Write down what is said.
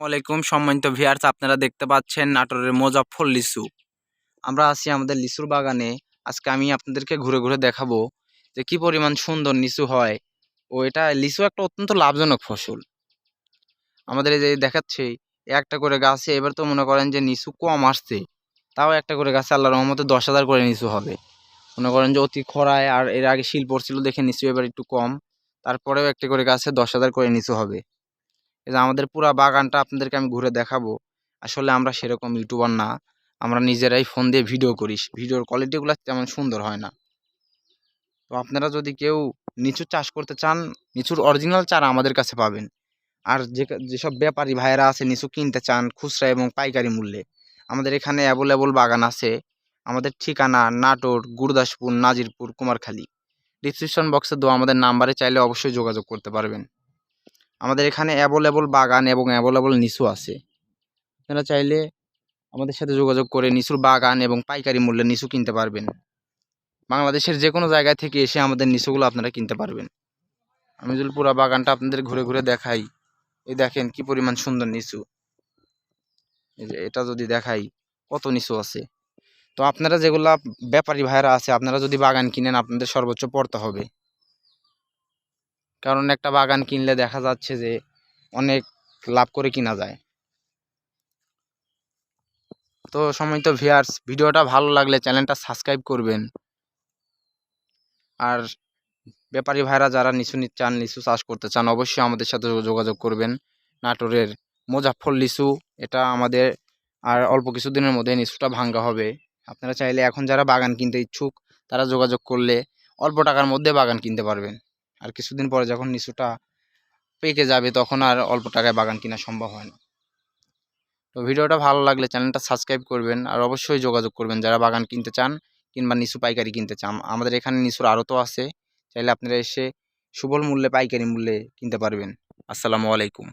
ওয়ালাইকুম সম্মানিত ভিয়ার্স আপনারা দেখতে পাচ্ছেন নাটোরের মোজাফর লিচু। আমরা আছি আমাদের লিচুর বাগানে। আজকে আমি আপনাদেরকে ঘুরে ঘুরে দেখাবো যে কি পরিমাণ সুন্দর লিচু হয়। ও এটা লিচু একটা অত্যন্ত লাভজনক ফসল। আমাদের এই যে দেখাচ্ছে, একটা করে গাছে এবার তো মনে করেন যে নিচু কম আসছে। তাও একটা করে গাছে আল্লাহ রহমতে দশ হাজার করে নিচু হবে। মনে করেন যে অতি খরায় আর এর আগে শিল পড়ছিল দেখে নিচু এবার একটু কম। তারপরেও একটা করে গাছে দশ হাজার করে নিচু হবে। এই যে আমাদের পুরা বাগানটা আপনাদেরকে আমি ঘুরে দেখাবো। আসলে আমরা সেরকম ইউটিউবার না। আমরা নিজেরাই ফোন দিয়ে ভিডিও করি। ভিডিওর কোয়ালিটিগুলো তেমন সুন্দর হয় না। তো আপনারা যদি কেউ নিচু চাষ করতে চান, নিচুর অরিজিনাল চারা আমাদের কাছে পাবেন। আর যে যেসব ব্যাপারী ভাইয়েরা আছে, নিচু কিনতে চান, খুচরা এবং পাইকারি মূল্যে, আমাদের এখানে অ্যাভেলেবল বাগান আছে। আমাদের ঠিকানা নাটোর, গুরদাসপুর, নাজিরপুর, কুমারখালী। ডিসক্রিপশন বক্সে দেওয়া আমাদের নাম্বারে চাইলে অবশ্যই যোগাযোগ করতে পারবেন। আমাদের এখানে অ্যাভেলেবল বাগান এবং অ্যাভেলেবল নিচু আছে। আপনারা চাইলে আমাদের সাথে যোগাযোগ করে নিচুর বাগান এবং পাইকারি মূল্যে নিচু কিনতে পারবেন। বাংলাদেশের যে কোনো জায়গা থেকে এসে আমাদের নিচুগুলো আপনারা কিনতে পারবেন। আমি যদি পুরো বাগানটা আপনাদের ঘুরে ঘুরে দেখাই, এই দেখেন কি পরিমাণ সুন্দর নিচু। এটা যদি দেখাই, কত নিচু আছে। তো আপনারা যেগুলা ব্যাপারী ভাইয়েরা আছে, আপনারা যদি বাগান কিনেন, আপনাদের সর্বোচ্চ পড়তে হবে। কারণ একটা বাগান কিনলে দেখা যাচ্ছে যে অনেক লাভ করে কিনা যায়। তো সময়ত ভিয়ার্স ভিডিওটা ভালো লাগলে চ্যানেলটা সাবস্ক্রাইব করবেন। আর ব্যাপারী ভাইরা যারা লিচু চান লিচু চাষ করতে চান, অবশ্যই আমাদের সাথে যোগাযোগ করবেন। নাটোরের মোজাফর লিচু, এটা আমাদের আর অল্প কিছুদিনের মধ্যে লিচুটা ভাঙ্গা হবে। আপনারা চাইলে এখন যারা বাগান কিনতে ইচ্ছুক, তারা যোগাযোগ করলে অল্প টাকার মধ্যে বাগান কিনতে পারবেন। আর কিছুদিন পরে যখন নিচুটা পেকে যাবে, তখন আর অল্প টাকায় বাগান কেনা সম্ভব হয় না। তো ভিডিওটা ভালো লাগলে চ্যানেলটা সাবস্ক্রাইব করবেন আর অবশ্যই যোগাযোগ করবেন। যারা বাগান কিনতে চান কিংবা নিচু পাইকারি কিনতে চান, আমাদের এখানে নিচুর আড়তও আছে, চাইলে আপনারা এসে সুবল মূল্যে পাইকারি মূল্যে কিনতে পারবেন। আসসালামু আলাইকুম।